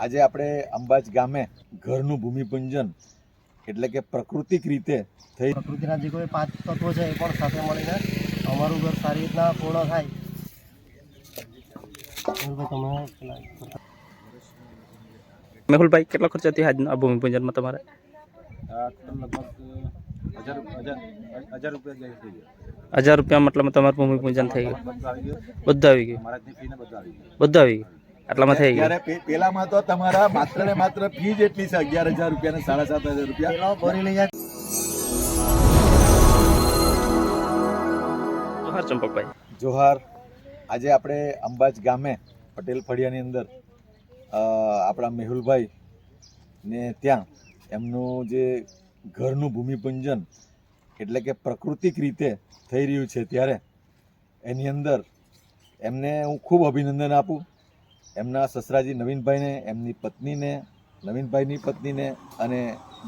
આજે આપણે અંબાજ ગામે ઘરનું ભૂમિપૂજન એટલે કે પ્રાકૃતિક રીતે થઈ પ્રકૃતિના જે કોઈ પાંચ તત્વો છે એ પણ સાથે મળીને અમારું ઘર સારી રીતના પૂર્ણ થાય. મેહુલભાઈ કેટલો ખર્ચો થયો આજના આ ભૂમિપૂજનમાં તમારે? હજાર રૂપિયા જાય થઈ હજાર રૂપિયા મતલબ તમારું ભૂમિપૂજન થઈ ગયું. બધું આવી ગયું. બધું આવી ગયું? આટલામાં થઈ ગયું. ત્યારે પેલામાં તો તમારા માત્ર ને માત્ર ફી જેટલી છે અગિયાર હજાર રૂપિયા ને સાડા સાત હજાર રૂપિયા. ભરી લઈ જાય જોહાર ચંપકભાઈ. જોહાર આજે આપણે અંબાજ ગામે પટેલ ફળિયાની અંદર અ, આપણા મેહુલભાઈ ને ત્યાં એમનું જે ઘરનું ભૂમિપૂજન એટલે કે પ્રાકૃતિક રીતે થઈ રહ્યું છે ત્યારે એની અંદર એમને હું ખૂબ અભિનંદન આપું. એમના સસરાજી નવીનભાઈને એમની પત્નીને નવીનભાઈની પત્નીને અને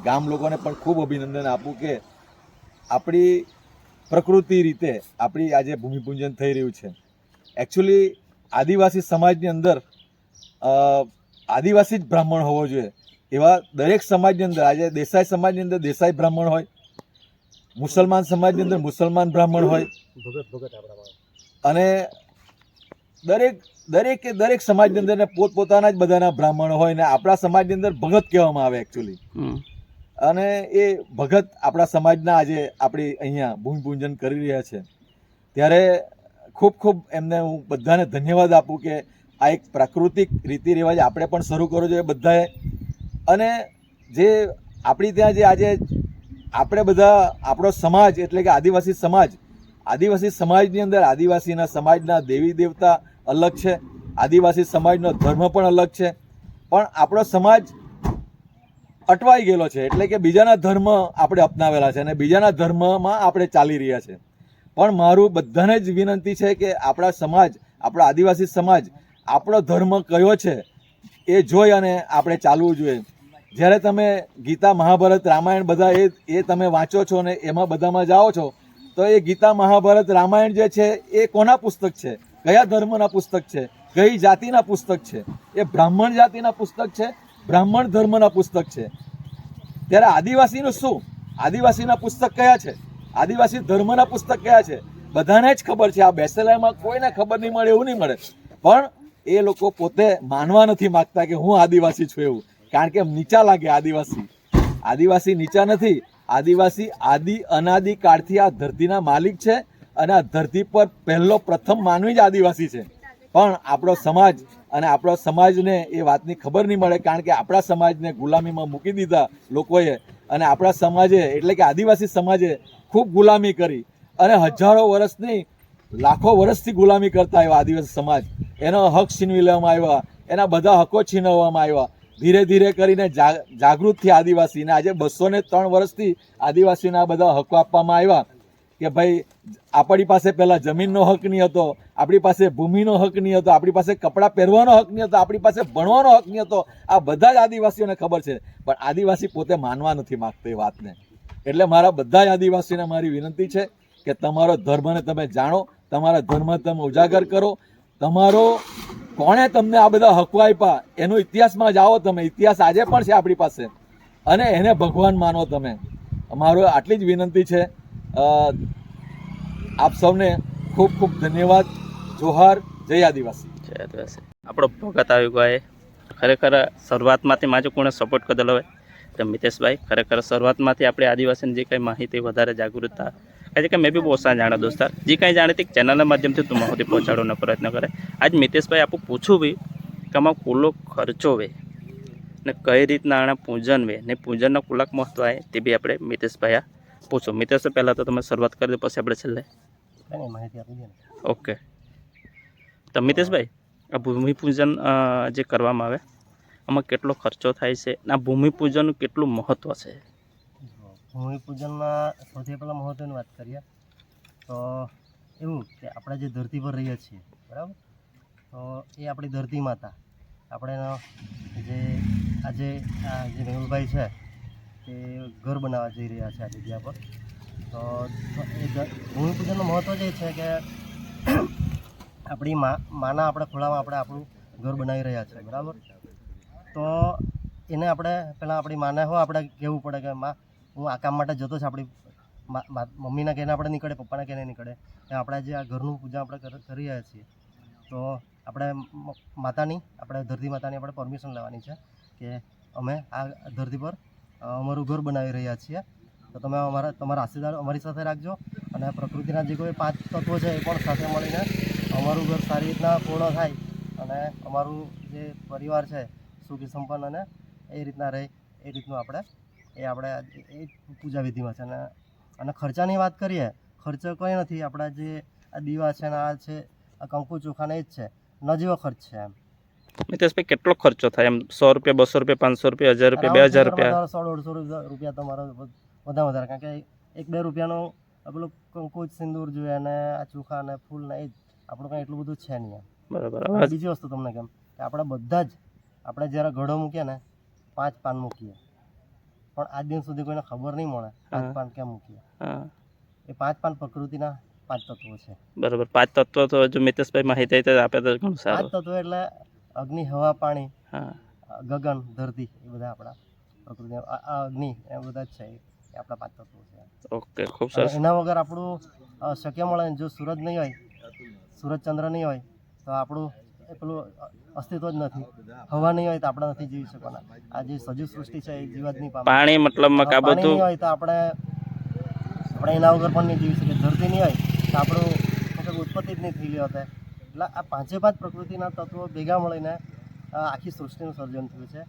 ગામ લોકોને પણ ખૂબ અભિનંદન આપું કે આપણી પ્રકૃતિ રીતે આપણી આજે ભૂમિપૂજન થઈ રહ્યું છે. એકચ્યુઅલી આદિવાસી સમાજની અંદર આદિવાસી જ બ્રાહ્મણ હોવો જોઈએ. એવા દરેક સમાજની અંદર આજે દેસાઈ સમાજની અંદર દેસાઈ બ્રાહ્મણ હોય મુસલમાન સમાજની અંદર મુસલમાન બ્રાહ્મણ હોય. અને દરેક દરેકે દરેક સમાજની અંદર પોતપોતાના જ બધાના બ્રાહ્મણો હોય ને આપણા સમાજની અંદર ભગત કહેવામાં આવે એકચ્યુઅલી અને એ ભગત આપણા સમાજના આજે આપણી અહીંયા ભૂમિપૂજન કરી રહ્યા છે. ત્યારે ખૂબ ખૂબ એમને હું બધાને ધન્યવાદ આપું કે આ એક પ્રાકૃતિક રીતિ રિવાજ આપણે પણ શરૂ કરવો જોઈએ બધાએ. અને જે આપણી ત્યાં જે આજે આપણે બધા આપણો સમાજ એટલે કે આદિવાસી સમાજ આદિવાસી સમાજની અંદર આદિવાસીના સમાજના દેવી દેવતા અલગ છે. આદિવાસી સમાજનો ધર્મ પણ અલગ છે. પણ આપણો સમાજ અટવાઈ ગયેલો છે. એટલે કે બીજાના ધર્મ આપણે અપનાવેલા છે અને બીજાના ધર્મમાં આપણે ચાલી રહ્યા છે. પણ મારું બધાને જ વિનંતી છે કે આપણા સમાજ, આપણા આદિવાસી સમાજ, આપણો ધર્મ કયો છે એ જોઈ અને આપણે ચાલવું જોઈએ. જ્યારે તમે ગીતા મહાભારત રામાયણ બધા એ એ તમે વાંચો છો ને એમાં બધામાં જાઓ છો, તો એ ગીતા મહાભારત રામાયણ જે છે એ કોના પુસ્તક છે? કયા ધર્મના પુસ્તક છે? કઈ જાતિના પુસ્તક છે? એ બ્રાહ્મણ જાતિના પુસ્તક છે? બ્રાહ્મણ ધર્મના પુસ્તક છે? ત્યારે આદિવાસીનું શું? આદિવાસીના પુસ્તક કયા છે? આદિવાસી ધર્મના પુસ્તક કયા છે? બધાને જ ખબર છે. આ બેસેલામાં કોઈને ખબર નહીં મળે, એવું નહીં મળે. પણ એ લોકો પોતે માનવા નથી માગતા કે હું આદિવાસી છું એવું. કારણ કે નીચા લાગે આદિવાસી. આદિવાસી નીચા નથી. આદિવાસી આદિ અનાદિ કાળથી આ ધરતીના માલિક છે. અને આ ધરતી પર પહેલો પ્રથમ માનવી જ આદિવાસી છે. પણ આપણો સમાજ અને આપણો સમાજને એ વાતની ખબર નહીં મળે કારણ કે આપણા સમાજને ગુલામીમાં મૂકી દીધા લોકોએ અને આપણા સમાજે એટલે કે આદિવાસી સમાજે ખૂબ ગુલામી કરી અને હજારો વર્ષની લાખો વર્ષથી ગુલામી કરતા આવ્યા આદિવાસી સમાજ. એનો હક છીનવી લેવામાં આવ્યા, એના બધા હકો છીનવવામાં આવ્યા. ધીરે ધીરે કરીને જાગૃત થયા આદિવાસી આજે બસો ને ત્રણ વર્ષથી આદિવાસીના બધા હકો આપવામાં આવ્યા. કે ભાઈ, આપણી પાસે પહેલાં જમીનનો હક નહીં હતો, આપણી પાસે ભૂમિનો હક નહીં હતો, આપણી પાસે કપડાં પહેરવાનો હક નહીં હતો, આપણી પાસે ભણવાનો હક નહીં હતો. આ બધા જ આદિવાસીઓને ખબર છે. પણ આદિવાસી પોતે માનવા નથી માગતો એ વાતને. એટલે મારા બધા જ આદિવાસીને મારી વિનંતી છે કે તમારો ધર્મને તમે જાણો, તમારા ધર્મ તમે ઉજાગર કરો. તમારો, કોણે તમને આ બધા હકો આપ્યા, એનો ઇતિહાસમાં જાઓ તમે. ઇતિહાસ આજે પણ છે આપણી પાસે. અને એને ભગવાન માનો તમે. અમારો આટલી જ વિનંતી છે. આપ સૌને ખૂબ ખૂબ ધન્યવાદ. જોહાર, જય આદિવાસી. જય આદિવાસી. આપણો ભગત આવી ગયો એ ખરેખર શરૂઆતમાંથી માજો કોણે સપોર્ટ કરેલો હોય, તો મિતેશભાઈ, ખરેખર શરૂઆતમાંથી આપણે આદિવાસીની જે કંઈ માહિતી વધારે જાગૃતતા કારણ કે મેં બી બહુ સારા જાણે દોસ્તાર જે કંઈ જાણે તે ચેનલના માધ્યમથી તું માહિતી પહોંચાડવાનો પ્રયત્ન કરે. આજ મિતેશભાઈ આપણું પૂછું બી કે આમાં કુલો ખર્ચો વે, ને કઈ રીતના આના પૂજન વે, ને પૂજનના કુલાક મહત્વ આવે તે બી આપણે મિતેશભાઈ આ પૂછો. મિતેશ પહેલાં તો તમે શરૂઆત કરી દો પછી આપણે છેલ્લે. ઓકે. તો મિતેશભાઈ આ ભૂમિપૂજન જે કરવામાં આવે આમાં કેટલો ખર્ચો થાય છે? આ ભૂમિપૂજનનું કેટલું મહત્ત્વ છે? ભૂમિપૂજનમાં સૌથી પહેલાં મહત્ત્વની વાત કરીએ તો એવું કે આપણે જે ધરતી પર રહીએ છીએ બરાબર? તો એ આપણી ધરતી માતા. આપણે જે આજે આ જે મેહુલભાઈ છે તે ઘર બનાવવા જઈ રહ્યા છે આ જગ્યા પર. તો એ ભૂમિપૂજનનું મહત્ત્વ જ છે કે આપણી મા, માના આપણે ખોળામાં આપણે આપણું ઘર બનાવી રહ્યા છે, બરાબર? તો એને આપણે પહેલાં આપણી માને હો, આપણે કહેવું પડે કે માં, હું આ કામ માટે જતો છું આપણી મમ્મીના કહેને આપણે નીકળે, પપ્પાના કહેને નીકળે. આપણે જે આ ઘરનું પૂજા આપણે કરી રહ્યા છીએ. તો આપણે માતાની, આપણે ધરતી માતાની આપણે પરમિશન લેવાની છે કે અમે આ ધરતી પર અમારું ઘર બનાવી રહ્યા છીએ. તો તમે અમારા, તમારા આશીર્વાદ અમારી સાથે રાખજો અને પ્રકૃતિના જે કોઈ પાંચ તત્વો છે એ પણ સાથે મળીને અમારું ઘર સારી રીતના પૂર્ણ થાય અને અમારું જે પરિવાર છે, સુખી સંપન્ન અને એ રીતના રહે, એ રીતનું આપણે, એ આપણે એ પૂજા વિધિમાં છે. અને અને ખર્ચાની વાત કરીએ, ખર્ચો કંઈ નથી. આપણા જે આ દીવા છે ને આ છે, આ કંકુ ચોખાને એ જ છે. નજીવો ખર્ચ છે એમ. મિતેશભાઈ કેટલો ખર્ચો થાય? એમ સો રૂપિયા બસો રૂપિયા પાંચસો રૂપિયા હજાર રૂપિયા બે હજાર રૂપિયા? તમારે સો દોઢસો રૂપિયા તમારો વધારે વધારે. કારણ કે એક બે રૂપિયાનો પેલું કંકુ સિંદૂર જોઈએ અને આ ચોખા ને ફૂલ ને એ જ. આપણું કંઈ એટલું બધું છે નહીં બરાબર. બીજી વસ્તુ તમને કેમ કે આપણે બધા જ આપણે જ્યારે ઘડો મૂકીએ ને પાંચ પાન મૂકીએ. પણ આજ દિન સુધી કોઈને ખબર નહીં મળે પાંચ પાન કેમ મૂકીએ. એ પાંચ પાન પ્રકૃતિના પાંચ તત્વો છે. બરાબર. પાંચ તત્વો તો જો મિતેશભાઈ માહિતી આપે તો ઘણું સારું. પાંચ તત્વો એટલે અગ્નિ હવા પાણી ગગન ધરતી એ બધા આપણા પ્રકૃતિ અગ્નિ એ બધા જ છે એ આપણા પાંચ તત્વો છે. ઓકે ખૂબ સરસ. એના વગર આપણું શક્ય મળે જો સૂરજ નહીં હોય સૂરજ ચંદ્ર નહીં હોય તો આપણું પેલું અસ્તિત્વ જ નથી. હવા નહીં હોય તો આપણે નથી જીવી શકવાના. આ જે સજીવ સૃષ્ટિ છે એ જીવત નહીં પામે. પાણી મતલબ પાણી નહીં હોય તો આપણે આપણે એના વગર પણ નહીં જીવી શકીએ. ધરતી નહીં હોય તો આપણું ઉત્પત્તિ જ નહીં થયેલી હોતે. એટલે આ પાંચે પાંચ પ્રકૃતિના તત્વો ભેગા મળીને આખી સૃષ્ટિનું સર્જન થયું છે.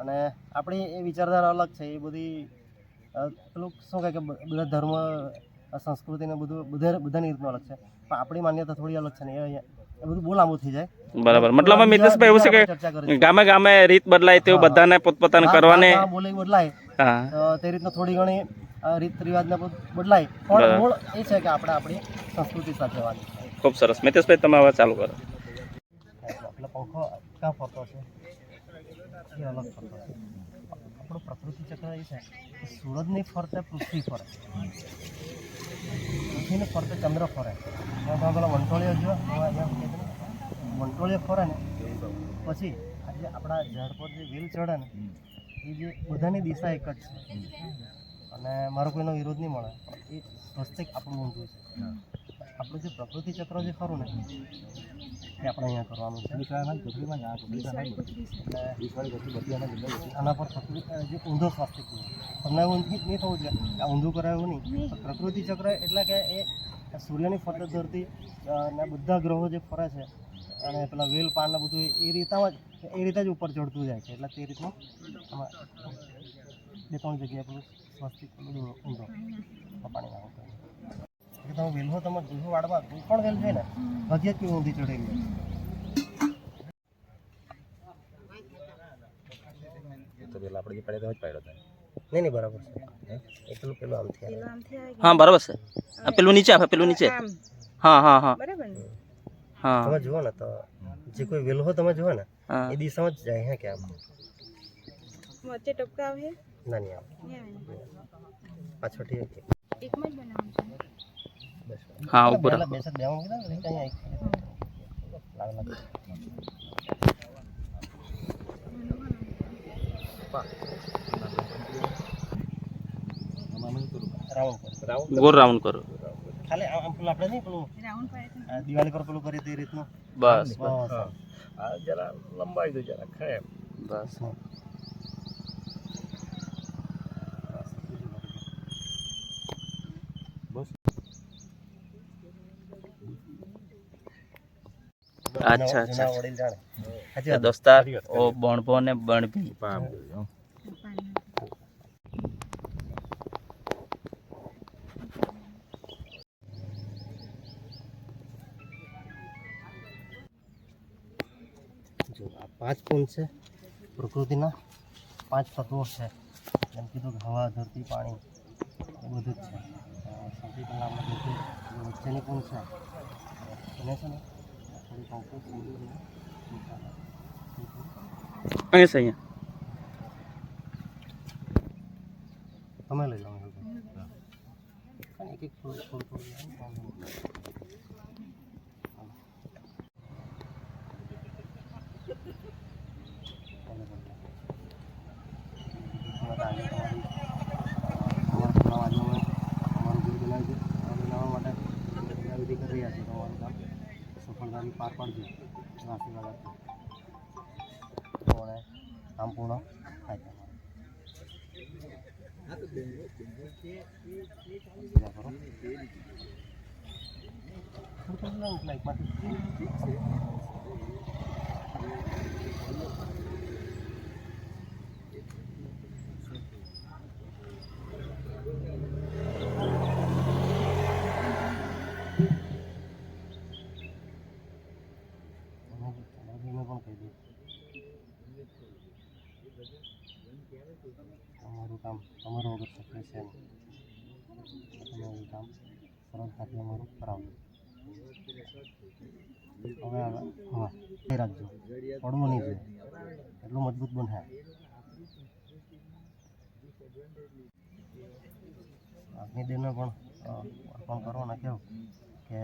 અને આપણી એ વિચારધારા અલગ છે. એ બધી પેલું શું કહે કે બધા ધર્મ સંસ્કૃતિને બધું બધા બધાની રીતનું અલગ છે. પણ આપણી માન્યતા થોડી અલગ છે ને એ બધું બહુ લાંબુ થઈ જાય. બરાબર. મતલબ મિતેશભાઈ એવું છે કે ગામે ગામે રીત બદલાય તેવું બધાને પોતપોતાને કરવાને હા, બદલાય. તે રીતના થોડી ઘણી રીત રિવાજને બદલાય. પણ મૂળ એ છે કે આપણે આપણી સંસ્કૃતિ સાથે છે ખૂબ સરસ. મિતેશભાઈ, તમે હવે ચાલુ કરો. એટલે પંખો ક્યાં ફરતો છે? અલગ ફરતો છે. આપણું પ્રકૃતિ ચક્ર એ છે. કે સૂરજની ફરતે, પૃથ્વી ફરે પૃથ્વીને ફરતે ચંદ્ર ફરે. પેલા વંટોળીઓ જો વંટોળીઓ ફરે ને, પછી આજે આપણા ઝાડ પર જે વેલ ચડે ને, એ જે બધાની દિશા એક જ છે. અને મારો કોઈનો વિરોધ નહીં મળે. એ સ્વસ્તિક આપણું ઊંધું છે. આપણું જે પ્રકૃતિ ચક્ર જે ખરું ને એ આપણે અહીંયા કરવાનું છે. આના પર જે ઊંધો સ્વાસ્થિક તમને એવું નહીં થવું જોઈએ. કે આ ઊંધું કરાય એવું નહીં. પણ પ્રકૃતિ ચક્ર એટલે કે એ સૂર્યની ફરતે ધરતી અને બધા ગ્રહો જે ફરે છે અને પેલા વેલ પાન ને બધું એ રીતમાં જ એ રીતે જ ઉપર ચડતું જાય છે. એટલે તે રીતનું બે ત્રણ જગ્યાએ પેલું સ્વસ્તિક બધું ઊંધો. પાણી નાખો એટલે તમે વેલહો તમે જોશો વાડમાં કોઈ પણ વેલ છે ને? બધી જ કેવી ઊંધી ચડેલી હોય. નહીં નહીં બરાબર છે. એ પેલું પેલું આમથી આવે. હા બરાબર છે. આ પેલું નીચે આપે પેલું નીચે. હા હા હા. બરાબર ને? હા. તમે જુઓ ને તો જે કોઈ વેલહો તમે જુઓ ને હા. એ દિશામાં જ જાય હે કે આમ. વચ્ચે ટપકા આવે? ના નહીં આવે ત્યાં આવે. પાછળથી એક. એકમાં જ બનાવવાનું છે. બસ હા ઉપર. કર. ગોળ રાઉન્ડ કરો. ખાલી આમ આમ પેલું આપણે નહીં પેલું રાઉન્ડ પાડે છે. આ દિવાળી પર પેલું કરીએ તે રીતનું. બસ. બસ. આ જરા લંબાઈ દો જરા ખાય બસ. અચ્છા અચ્છા દોસ્તાર ઓ બણભો ને બણભી પાંચ કુંડ છે. પ્રકૃતિના પાંચ તત્વો છે. જેમ કીધું કે હવા ધરતી પાણી એ બધું જ છે. સૌથી પહેલાં આપણે વચ્ચેની કુંડ છે. એને છે ને અહીંયા છે અહીંયા તમે લઈ લો એક એક થોડું થોડું થોડું જવાબદારી પાર પાડજો એવા આશીર્વાદ આપજો તો અને કામ પૂર્ણ થાય તમારું. પૂજા કરો. થોડું થોડું લાવો લાઈટમાંથી. તમે તમારીને પણ કહી દઉં તમારું કામ તમારું વગર શક્ય છે. તમે એ કામ સરળતાથી અમારું કરાવજો. હવે હા, એ રાખજો. પડવું નહીં જોઈએ. એટલું મજબૂત બને. અગ્નિદેવને પણ અર્પણ કરવાના કહેવું કે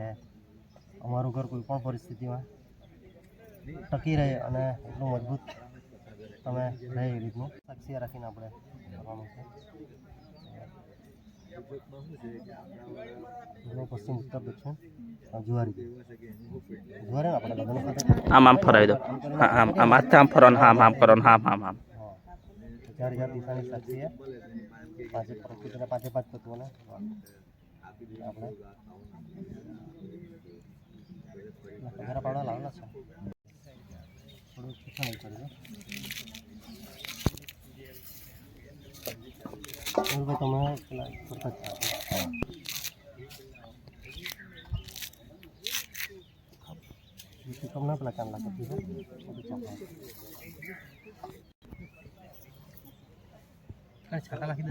અમારું ઘર કોઈ પણ પરિસ્થિતિમાં ટકી રહે અને એટલું મજબૂત તમે રહે એ રીતનું. સાક્ષી રાખીને આપણે કરવાનું છે. પશ્ચિમ ઉત્તર દક્ષિણ જુવારી. જુવારી આપણે સાથે આમ આમ ફરાવી દો. હા આમ આમ હાથે આમ ફરો હા આમ કરો હા આમ આમ ચાર ચાર દિશાની પાંચે પ્રકૃતિના પાંચે પાંચ તત્વોને. આપણે. પગારા પાડવા લાવેલા છે. થોડું શિક્ષણ કરી દો મેહુલભાઈ તમે પેલા કરતા જ છો બીજું તમને પેલા કાન લાગે છે બધું ચાલે કાંઈ છાંટા નાખી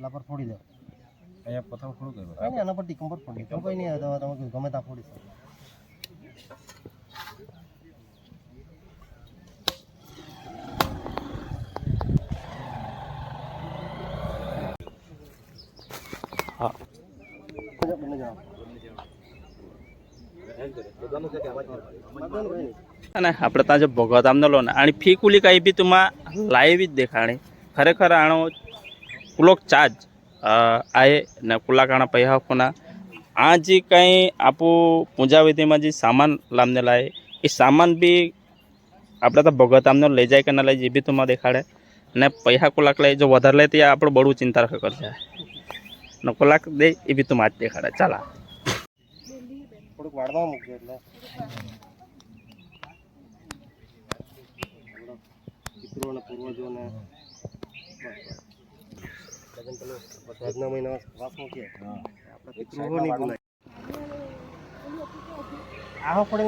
દેતો કે ફૂલ લીધું. છાંટા અડાડી દો અહીંયા અહીંયા હા હા બસ હવે પેલા પર ફોડી દો અહીંયા પ્રથમ થોડું કર્યું કાંઈ નહીં આના પર ટીકમ પર ફોડી દો કોઈ નહીં આવે તો તમે ગમે ત્યાં ફોડી શકો હા બંને જણા બધાનું કંઈ નહીં. અને આપણે ત્યાં જે ભગવત આમને લો ને आणि फी कुली काही बी तुम्हा लाईव्ह देखाणे खरेखर आणो કુલોક ચાર્જ આએ ને કુલાકાણા પૈહાકોના આ જે કંઈ આપણું પૂજાવિધિમાં જે સામાન લામને લાવે એ સામાન બી આપણે તો ભગત આમને લઈ જાય કે ના લઈ જે એ બી તમારે દેખાડે. ને પૈસા કુલાક લઈ જો વધારે લે તે આપણે બહુ ચિંતા રાખે કરશે. ને કુલાક દે એ બી તમારે જ દેખાડે. ચાલો પૂર્વજોને લગન આપણે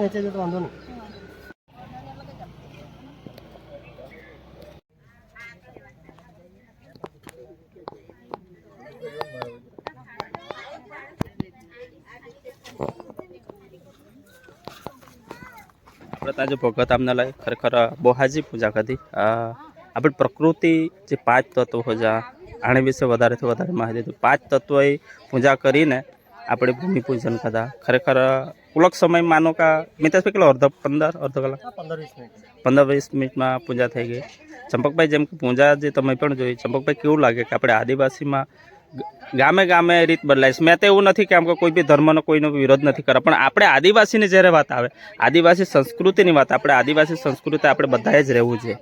જો ત્યાં ભગત આમને લાય ખરેખર બહુ પૂજા કરી. આપણી પ્રકૃતિ જે પાંચ તત્વો હોય આની વિશે વધારેથી વધારે માહિતી હતી પાંચ તત્વોએ પૂજા કરીને આપણે ભૂમિ પૂજન કરતા ખરેખર પુલક સમય માનો કા મિતેશભાઈ કેટલો અડધો પંદર અડધો કલાક? પંદર વીસ મિનિટ. પંદર વીસ મિનિટમાં પૂજા થઈ ગઈ. ચંપકભાઈ જેમ કે પૂજા જે તમે પણ જોઈ ચંપકભાઈ કેવું લાગે કે આપણે આદિવાસીમાં ગામે ગામે રીત બદલાય છે. મેં તો એવું નથી કે આમ કે કોઈ બી ધર્મનો કોઈનો વિરોધ નથી કરે પણ આપણે આદિવાસીની જ્યારે વાત આવે આદિવાસી સંસ્કૃતિની વાત આપણે આદિવાસી સંસ્કૃતિ આપણે બધાએ જ રહેવું છે.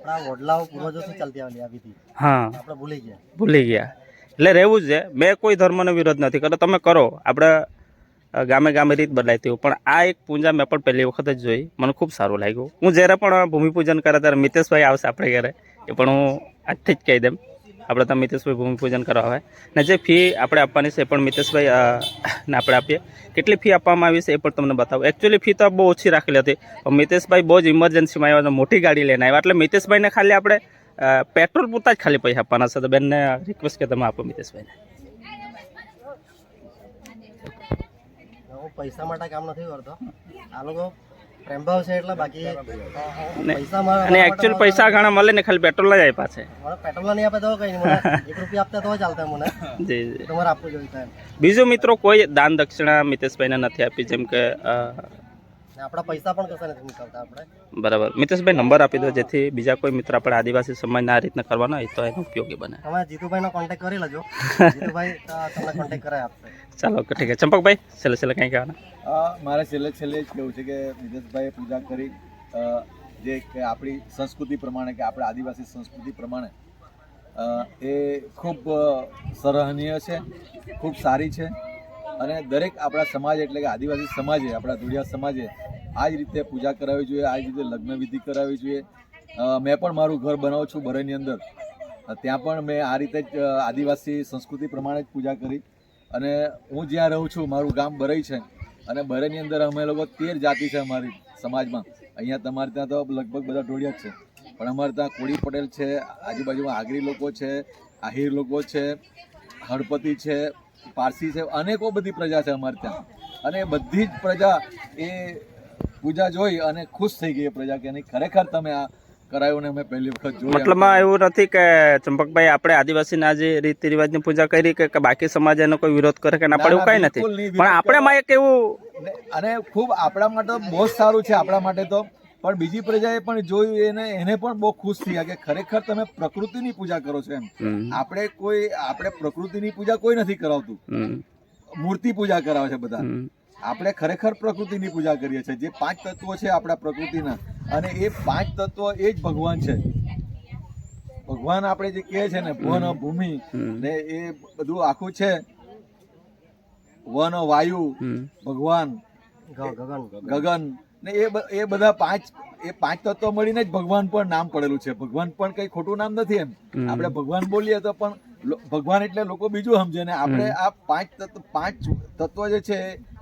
હા. ભૂલી ગયા. ભૂલી ગયા. એટલે રહેવું છે. મેં કોઈ ધર્મનો વિરોધ નથી કરતો તમે કરો. આપણે ગામે ગામે રીત બદલાય તેવું. પણ આ એક પૂજા મેં પણ પહેલી વખત જ જોઈ. મને ખૂબ સારું લાગ્યું. હું જ્યારે પણ ભૂમિપૂજન કરે ત્યારે મિતેશભાઈ આવશે આપણે ઘરે. એ પણ હું આજથી જ કહી દેમ આપણે ત્યાં મિતેશભાઈ ભૂમિપૂજન કરવા હોય. ને જે ફી આપણે આપવાની છે એ પણ મિતેશભાઈ ને આપણે આપીએ. કેટલી ફી આપવામાં આવી છે એ પણ તમને બતાવું. એકચ્યુઅલી ફી તો બહુ ઓછી રાખેલી હતી. પણ મિતેશભાઈ બહુ જ ઇમરજન્સીમાં આવ્યા મોટી ગાડી લઈને આવ્યા. એટલે મિતેશભાઈને ખાલી આપણે પેટ્રોલ પૂરતા જ ખાલી પૈસા આપવાના છે. તો બેનને રિક્વેસ્ટ કે તમે આપો મિતેશભાઈને. પૈસા માટે કામ નથી કરતો. આ લોકો પ્રેમભાવ છે એટલે બાકી ને- પૈસા મારા અને એકચ્યુઅલ પૈસા ઘણા મળે ને ખાલી પેટ્રોલ જ આપ્યા છે. પેટ્રોલ નહીં આપે તો કઈ મને એક રૂપિયા આપતા તો ચાલતા મને. જી જી. તમારે આપવું જોઈએ બીજું મિત્રો કોઈ દાન દક્ષિણા મિતેશભાઈને નથી આપી જેમ કે આપણા પૈસા પણ કશા નથી નીકળતા આપણે. બરાબર. મિતેશભાઈ નંબર આપી દો જેથી બીજા કોઈ મિત્ર આપણે આદિવાસી સમાજના આ રીતના કરવાનો હોય તો એનો ઉપયોગી બને. તમે જીતુભાઈનો કોન્ટેક્ટ કરી લેજો. જીતુભાઈ તમને કોન્ટેક્ટ કરાવી આપશે. ચાલો ઠીક છે. ચંપકભાઈ છેલ્લે છેલ્લે કંઈ કહેવાના? મારે છેલ્લે છેલ્લે જ કહેવું છે કે નિતેશભાઈએ પૂજા કરી જે કે આપણી સંસ્કૃતિ પ્રમાણે કે આપણે આદિવાસી સંસ્કૃતિ પ્રમાણે એ ખૂબ સરાહનીય છે ખૂબ સારી છે. અને દરેક આપણા સમાજ એટલે કે આદિવાસી સમાજે, આપણા ધુડિયા સમાજે આ જ રીતે પૂજા કરાવવી જોઈએ, આ જ રીતે લગ્ન વિધિ કરાવવી જોઈએ. મેં પણ મારું ઘર બનાવું છું બરેની અંદર. ત્યાં પણ મેં આ રીતે જ આદિવાસી સંસ્કૃતિ પ્રમાણે જ પૂજા કરી. અને હું જ્યાં રહું છું, મારું ગામ બરઈ છે. અને બરેની અંદર અમે લોકો તેર જાતિ છે અમારી સમાજમાં. અહીંયા તમારે ત્યાં તો લગભગ બધા ઢોળિયા જ છે. પણ અમારે ત્યાં કોળી પટેલ છે, આજુબાજુમાં આગરી લોકો છે, આહિર લોકો છે હળપતિ છે પારસી છે અનેકો બધી પ્રજા છે અમારે ત્યાં. અને બધી જ પ્રજા એ પૂજા જોઈ અને ખુશ થઈ ગઈ એ પ્રજા કે નહીં ખરેખર તમે આ કરાયું ને અમે પહેલી વખત જોયું મતલબમાં એવું નથી કે ચંપકભાઈ આપણે આદિવાસીના જે રીતિ રિવાજની પૂજા કરી કે બાકી સમાજ એનો કોઈ વિરોધ કરે કે ના પડે એવું કંઈ નથી. પણ આપણે માં એક એવું અને ખૂબ આપણા માટે બહુ સારું છે આપણા માટે તો પણ બીજી પ્રજાએ પણ જોયું એને એને પણ બહુ ખુશ થયા કે ખરેખર તમે પ્રકૃતિની પૂજા કરો છો એમ. આપણે કોઈ આપણે પ્રકૃતિની પૂજા કોઈ નથી કરાવતું. મૂર્તિ પૂજા કરાવે છે બધા. આપણે ખરેખર પ્રકૃતિની પૂજા કરીએ છીએ. જે પાંચ તત્વો છે આપણા પ્રકૃતિના અને એ પાંચ તત્વો એ જ ભગવાન છે. ભગવાન આપણે જે કહે છે ને વન ભૂમિ ને એ બધું આખું છે. વન વાયુ ભગવાન ગગન. ગગન ને એ એ બધા પાંચ એ પાંચ તત્વો મળીને જ ભગવાન પણ નામ પડેલું છે. ભગવાન પણ કઈ ખોટું નામ નથી એમ. આપણે ભગવાન બોલીએ તો પણ ભગવાન એટલે લોકો બીજું સમજે ને આપણે આ પાંચ તત્વ પાંચ તત્વો જે છે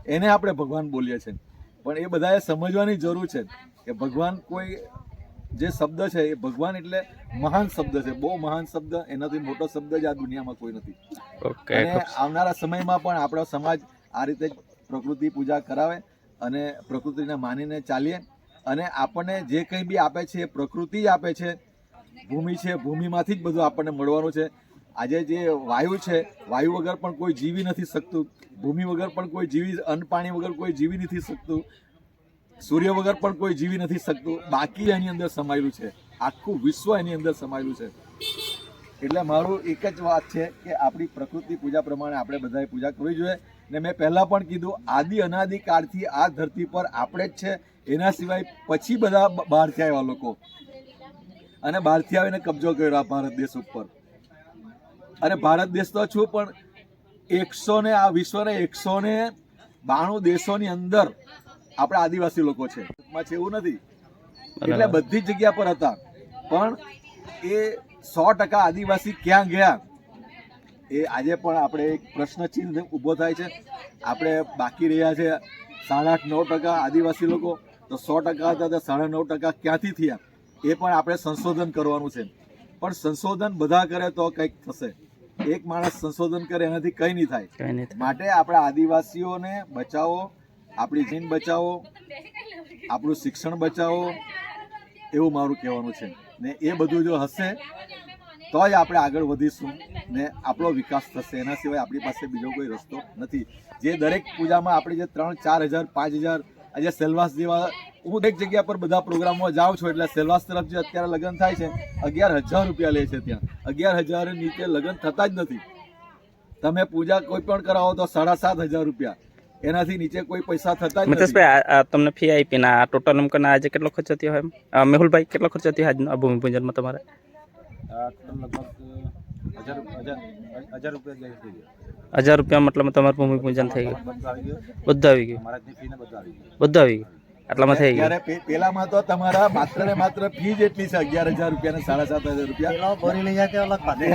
એને આપણે ભગવાન બોલીએ છીએ પણ એ બધાએ સમજવાની જરૂર છે કે ભગવાન કોઈ જે શબ્દ છે એ ભગવાન એટલે મહાન શબ્દ છે. બહુ મહાન શબ્દ એનાથી મોટો શબ્દ જ આ દુનિયામાં કોઈ નથી. અને આવનારા સમયમાં પણ આપણો સમાજ આ રીતે પ્રકૃતિ પૂજા કરાવે અને પ્રકૃતિને માનીને ચાલીએ અને આપણને જે કંઈ બી આપે છે એ પ્રકૃતિ જ આપે છે. ભૂમિ છે, ભૂમિમાંથી જ બધું આપણને મળવાનું છે. આજે જે વાયુ છે, વાયુ વગર પણ કોઈ જીવી નથી શકતું. ભૂમિ વગર પણ કોઈ જીવી, અન્ન પાણી વગર કોઈ જીવી નથી શકતું. સૂર્ય વગર પણ કોઈ જીવી નથી શકતું. બાકી એની અંદર સમાયેલું છે. આખું વિશ્વ એની અંદર સમાયેલું છે. એટલે મારું એક જ વાત છે કે આપણી પ્રકૃતિ પૂજા પ્રમાણે આપણે બધાએ પૂજા કરવી જોઈએ. ને મેં પહેલાં પણ કીધું આદિ અનાદિ કાળથી આ ધરતી પર આપણે જ છે. એના સિવાય પછી બધા બહારથી આવ્યા લોકો. અને બહારથી આવીને કબજો કર્યો આ ભારત દેશ ઉપર. અને ભારત દેશ તો છું પણ એકસો ને આ વિશ્વને એકસો ને બાણું દેશોની અંદર આપણે આદિવાસી લોકો છે. છે એવું નથી. એટલે બધી જ જગ્યા પર હતા. પણ એ સો ટકા આદિવાસી ક્યાં ગયા? એ આજે પણ આપણે એક પ્રશ્ન ચિહ્ન ઊભો થાય છે. આપણે બાકી રહ્યા છે સાડા આઠ નવ ટકા આદિવાસી લોકો. તો સો ટકા હતા તો સાડા નવ ટકા ક્યાંથી થયા? એ પણ આપણે સંશોધન કરવાનું છે. પણ સંશોધન બધા કરે તો કંઈક થશે. એક માણસ સંશોધન કરે એનાથી કંઈ નહીં થાય. માટે આપણે આદિવાસીઓને બચાવો આપણી જીન બચાવો આપણું શિક્ષણ બચાવો એવું મારું કહેવાનું છે. ને એ બધું જો હશે તો જ આપણે આગળ વધીશું ને આપણો વિકાસ થશે. એના સિવાય આપણી પાસે બીજો કોઈ રસ્તો નથી. જે દરેક પૂજામાં આપણે જે ત્રણ ચાર હજાર પાંચ હજાર આજે સેલવાસ જેવા હું દરેક જગ્યા પર બધા પ્રોગ્રામમાં જાઉં છું એટલે સેલવાસ તરફ જે અત્યારે લગ્ન થાય છે અગિયાર હજાર રૂપિયા લે છે ત્યાં. અગિયાર હજાર નીચે લગ્ન થતા જ નથી. તમે પૂજા કોઈ પણ કરાવો તો સાડા સાત હજાર રૂપિયા. એનાથી નીચે કોઈ પૈસા થતા મિતેશભાઈ તમને ફી આપી ના ટોટલ એમ કરીને આજે કેટલો ખર્ચો થયો અ, મેહુલભાઈ કેટલો ખર્ચો થયો આજનો આ ભૂમિ પૂજનમાં તમારે? ટોટલ લગભગ હજાર રૂપિયા હજાર મતલબ તમારું ભૂમિ પૂજન થઈ ગયું. બધું આવી ગયું. બધું આવી ગયું? બધું બધું આટલામાં થઈ ગયું? પેલામાં તો તમારા માત્ર ને માત્ર ફી જેટલી છે અગિયાર હજાર રૂપિયા ને સાડા સાત હજાર રૂપિયા. ભરી લઈ જાય અલગ પાછું.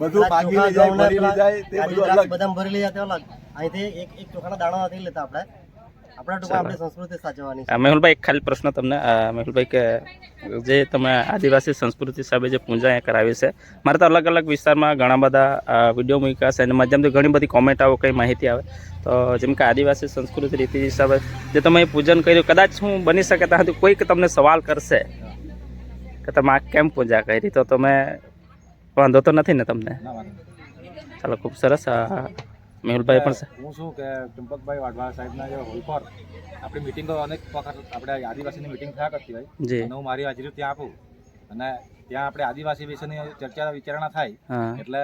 બધું પેલા લઈ જાય ભરી લઈ જાય તે બધું અલગ. બદામ ભરી લઈ જાય તે અલગ. અહીંથી એક એક ચોખાના દાણા નથી લેતા આપણે. મેહુલભાઈ એક ખાલી પ્રશ્ન તમને મેહુલભાઈ કે જે તમે આદિવાસી સંસ્કૃતિ હિસાબે જે પૂજા અહીંયા કરાવી છે મારે તો અલગ અલગ વિસ્તારમાં ઘણા બધા વીડિયો મૂક્યા છે અને માધ્યમથી ઘણી બધી કોમેન્ટ આવો કંઈ માહિતી આવે. તો જેમ કે આદિવાસી સંસ્કૃતિ રીતિ હિસાબે જે તમે પૂજન કર્યું કદાચ હું બની શકે ત્યાં સુધી કોઈક તમને સવાલ કરશે કે તમે આ કેમ પૂજા કરી? તો તમે વાંધો તો નથી ને તમને. ચાલો ખૂબ સરસ મેહુલભાઈ પણ હું શું કે ચંપકભાઈ વાઢવા સાહેબના જે હોલ પર આપણી મિટિંગો અનેક વખત આપણે આદિવાસીની મિટિંગ થયા કરતી હોય. અને હું મારી હાજરી ત્યાં આપું. અને ત્યાં આપણે આદિવાસી વિશેની ચર્ચા વિચારણા થાય. એટલે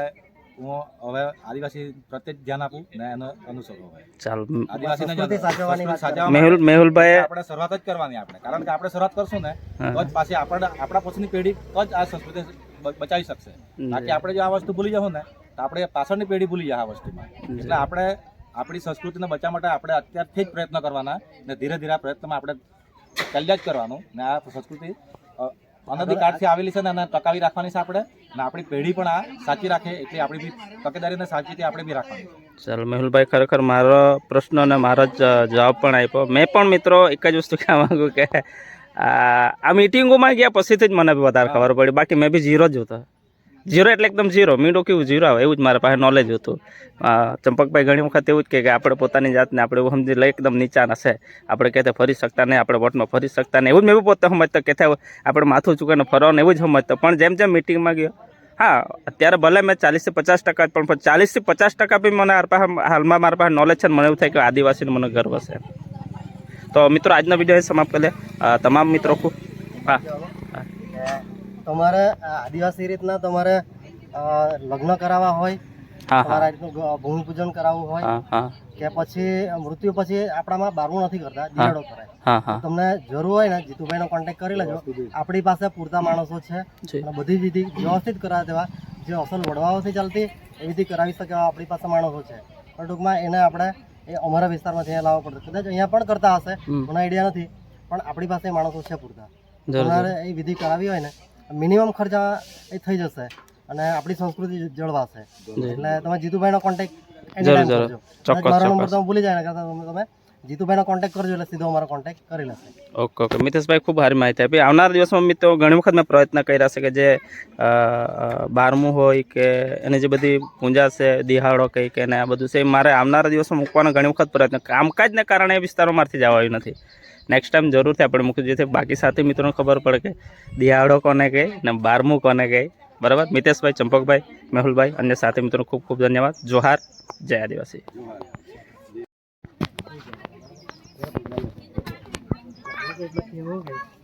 હું હવે આદિવાસી પ્રત્યે જ ધ્યાન આપું ને એનો અનુસરો હવે ચાલ. આદિવાસીને મેહુલ મેહુલભાઈ આપણે શરૂઆત જ કરવાની આપણે. કારણ કે આપણે શરૂઆત કરશું ને તો જ પાછી આપણા આપણા પછીની પેઢી તો જ આ સંસ્કૃતિ બચાવી શકશે. બાકી આપણે જો આ વસ્તુ ભૂલી જવું ને તો આપણે પાછળની પેઢી ભૂલી જાય આ વસ્તુમાં. એટલે આપણે આપણી સંસ્કૃતિને બચાવવા માટે આપણે અત્યારથી જ પ્રયત્ન કરવાના ને ધીરે ધીરે આ પ્રયત્નમાં આપણે ચાલ્યા જ કરવાનું ને આ સંસ્કૃતિ અનધિકારથી આવેલી છે ને એને ટકાવી રાખવાની છે આપણે ને આપણી પેઢી પણ આ સાચી રાખે એટલે આપણી બી તકેદારીને સાચી આપણે બી રાખવાની. ચાલો મેહુલભાઈ ખરેખર મારો પ્રશ્ન અને મારો જ જવાબ પણ આપ્યો. મેં પણ મિત્રો એક જ વસ્તુ કહેવા માગું કે આ આ મિટિંગોમાં ગયા પછીથી જ મને વધારે ખબર પડી. બાકી મેં બી ઝીરો જ હતો ઝીરો એટલે એકદમ ઝીરો મીંડો કેવું ઝીરો આવે? એવું જ મારા પાસે નોલેજ હતું. ચંપકભાઈ ઘણી વખત એવું જ કહે કે આપણે પોતાની જાતને આપણે એવું સમજી લઈએ, એકદમ નીચાના છે. આપણે કહેતા ફરી શકતા નહીં, આપણે વોટમાં ફરી શકતા નહીં. એવું જ મેં પોતે સમજતો કહેતા આપણે માથું ચૂકીને ફરવાનું, એવું જ સમજતો. પણ જેમ જેમ મિટિંગમાં ગયો, હા, અત્યારે ભલે મેં ચાલીસથી પચાસ ટકા, પણ ચાલીસથી પચાસ ટકા બી મને આર પાસે, હાલમાં મારા પાસે નોલેજ છે મને એવું થાય કે આદિવાસીનો મને ગર્વ છે. તો મિત્રો, આજનો વીડિયો સમાપ્ત કરીએ. તમામ મિત્રો ખૂબ હા. તમારે આદિવાસી રીતના તમારે લગ્ન કરાવવા હોય હા તમારે રીતનું ભૂમિ પૂજન કરાવવું હોય હા હા. કે પછી મૃત્યુ પછી આપણામાં બારવું નથી કરતા દિવાળો કરાય હા હા. તમને જરૂર હોય ને જીતુભાઈનો કોન્ટેક્ટ કરી લેજો. આપણી પાસે પૂરતા માણસો છે. બધી વિધિ વ્યવસ્થિત કરાવી દેવા જે અસલ વડવાઓથી ચાલતી એ વિધિ કરાવી શકે એવા આપણી પાસે માણસો છે. પણ ટૂંકમાં એને આપણે એ અમારા વિસ્તારમાં અહીંયા લાવવા પડશે કદાચ અહીંયા પણ કરતા હશે મને આઈડિયા નથી પણ આપણી પાસે માણસો છે પૂરતા. તમારે એ વિધિ કરાવી હોય ને મિનિમમ ખર્ચા એ થઈ જશે અને આપણી સંસ્કૃતિ જળવાશે. એટલે તમે જીતુભાઈનો કોન્ટેક્ટ જરૂર, જરૂર. ચોક્કસ, મારો નંબર તમે ભૂલી જાય કરતા તમે જીતુભાઈનો કોન્ટેક્ટ કરજો એટલે સીધો અમારો કોન્ટેક્ટ કરી લેશે. Okay okay. મિતેશભાઈ ખૂબ સારી માહિતી આપી. આવનાર દિવસમાં મિત્રો ઘણી વખત મેં પ્રયત્ન કર્યા છે કે જે બારમું હોય કે એની જે બધી પૂંજા છે દિહાળો કંઈ કે ને આ બધું છે મારે આવનારા દિવસમાં મૂકવાનો ઘણી વખત પ્રયત્ન કામકાજને કારણે એ વિસ્તારોમાંથી જવા આવ્યું નથી. નેક્સ્ટ ટાઈમ જરૂરથી આપણે મૂકી જેથી બાકી સાથી મિત્રોને ખબર પડે કે દિયાળો કોને કહે ને બારમું કોને કહે. બરાબર? મિતેશભાઈ, ચંપકભાઈ, મેહુલભાઈ, અન્ય સાથી મિત્રોનો ખૂબ ખૂબ ધન્યવાદ. જોહાર. જય આદિવાસી. Thank કઈ